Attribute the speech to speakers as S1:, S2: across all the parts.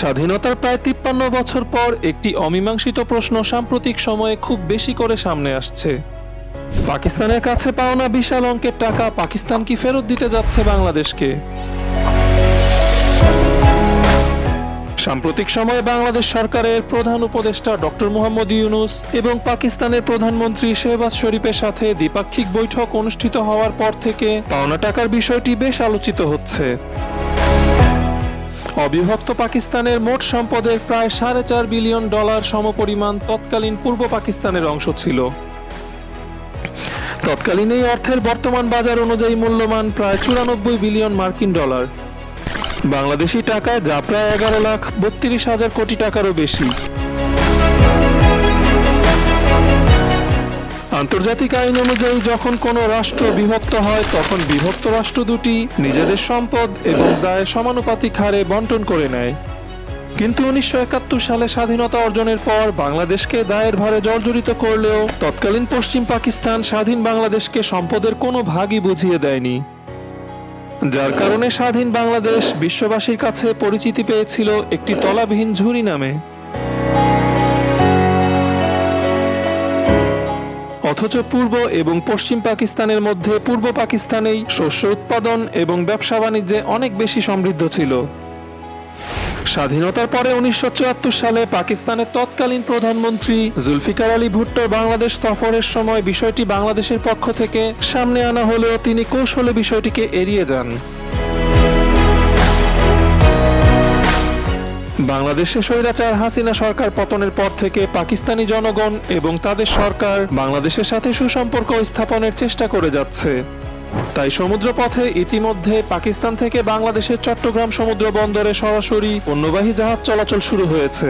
S1: স্বাধীনতার প্রায় তিপ্পান্ন বছর পর একটি অমীমাংসিত প্রশ্ন সাম্প্রতিক সময়ে খুব বেশি করে সামনে আসছে। পাকিস্তানের কাছে পাওনা বিশাল অঙ্কের টাকা পাকিস্তান কি ফেরত দিতে যাচ্ছে বাংলাদেশকে? সাম্প্রতিক সময়ে বাংলাদেশ সরকারের প্রধান উপদেষ্টা ডক্টর মোহাম্মদ ইউনুস এবং পাকিস্তানের প্রধানমন্ত্রী শেহবাজ শরীফের সাথে দ্বিপাক্ষিক বৈঠক অনুষ্ঠিত হওয়ার পর থেকে পাওনা টাকার বিষয়টি বেশ আলোচিত হচ্ছে। অবিভক্ত পাকিস্তানের মোট সম্পদের প্রায় সাড়ে চার বিলিয়ন ডলার সমপরিমাণ তৎকালীন পূর্ব পাকিস্তানের অংশ ছিল। তৎকালীন এই অর্থের বর্তমান বাজার অনুযায়ী মূল্যমান প্রায় চুরানব্বই বিলিয়ন মার্কিন ডলার। বাংলাদেশি টাকায় যা প্রায় এগারো লাখ বত্রিশ হাজার কোটি টাকারও বেশি। আন্তর্জাতিক আইন অনুযায়ী যখন কোনো রাষ্ট্র বিভক্ত হয়, তখন বিভক্ত রাষ্ট্র দুটি নিজেদের সম্পদ এবং দায় সমানুপাতিক হারে বন্টন করে নেয়। কিন্তু উনিশশো একাত্তর সালে স্বাধীনতা অর্জনের পর বাংলাদেশকে দায়ের ভারে জর্জরিত করলেও তৎকালীন পশ্চিম পাকিস্তান স্বাধীন বাংলাদেশকে সম্পদের কোনো ভাগই বুঝিয়ে দেয়নি। যার কারণে স্বাধীন বাংলাদেশ বিশ্ববাসীর কাছে পরিচিতি পেয়েছিল একটি তলাবিহীন ঝুড়ি নামে। অথচ পূর্ব এবং পশ্চিম পাকিস্তানের মধ্যে পূর্ব পাকিস্তানেই শস্য উৎপাদন এবং ব্যবসা বাণিজ্যে অনেক বেশি সমৃদ্ধ ছিল। স্বাধীনতার পরে উনিশশো চুয়াত্তর সালে পাকিস্তানের তৎকালীন প্রধানমন্ত্রী জুলফিকার আলী ভুট্টোর বাংলাদেশ সফরের সময় বিষয়টি বাংলাদেশের পক্ষ থেকে সামনে আনা হলেও তিনি কৌশলে বিষয়টিকে এড়িয়ে যান। বাংলাদেশে স্বৈরাচার হাসিনা সরকার পতনের পর থেকে পাকিস্তানি জনগণ এবং তাদের সরকার বাংলাদেশের সাথে সুসম্পর্ক স্থাপনের চেষ্টা করে যাচ্ছে। তাই সমুদ্রপথে ইতিমধ্যে পাকিস্তান থেকে বাংলাদেশের চট্টগ্রাম সমুদ্র বন্দরে সরাসরি পণ্যবাহী জাহাজ চলাচল শুরু হয়েছে।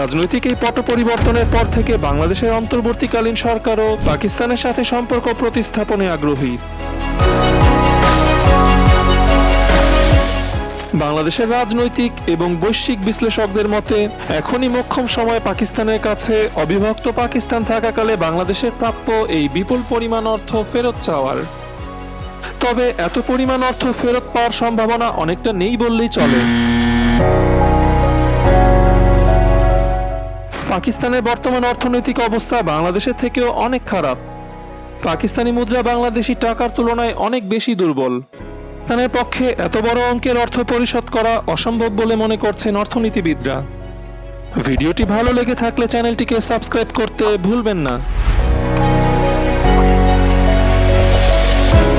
S1: রাজনৈতিক এই পট পরিবর্তনের পর থেকে বাংলাদেশের অন্তর্বর্তীকালীন সরকারও পাকিস্তানের সাথে সম্পর্ক প্রতিস্থাপনে আগ্রহী। বাংলাদেশের রাজনৈতিক এবং বৈশ্বিক বিশ্লেষকদের মতে, এখনই মোক্ষম সময় পাকিস্তানের কাছে অবিভক্ত পাকিস্তান থাকাকালে বাংলাদেশের প্রাপ্য এই বিপুল পরিমাণ অর্থ ফেরত চাওয়ার। তবে এত পরিমাণ অর্থ ফেরত পাওয়ার সম্ভাবনা অনেকটা নেই বললেই চলে। পাকিস্তানের বর্তমান অর্থনৈতিক অবস্থা বাংলাদেশের থেকেও অনেক খারাপ। পাকিস্তানি মুদ্রা বাংলাদেশি টাকার তুলনায় অনেক বেশি দুর্বল। পাকিস্তানের পক্ষে এত বড় অঙ্কের অর্থ পরিশোধ করা অসম্ভব বলে মনে করছেন অর্থনীতিবিদরা। ভিডিওটি ভালো লেগে থাকলে চ্যানেলটিকে সাবস্ক্রাইব করতে ভুলবেন না।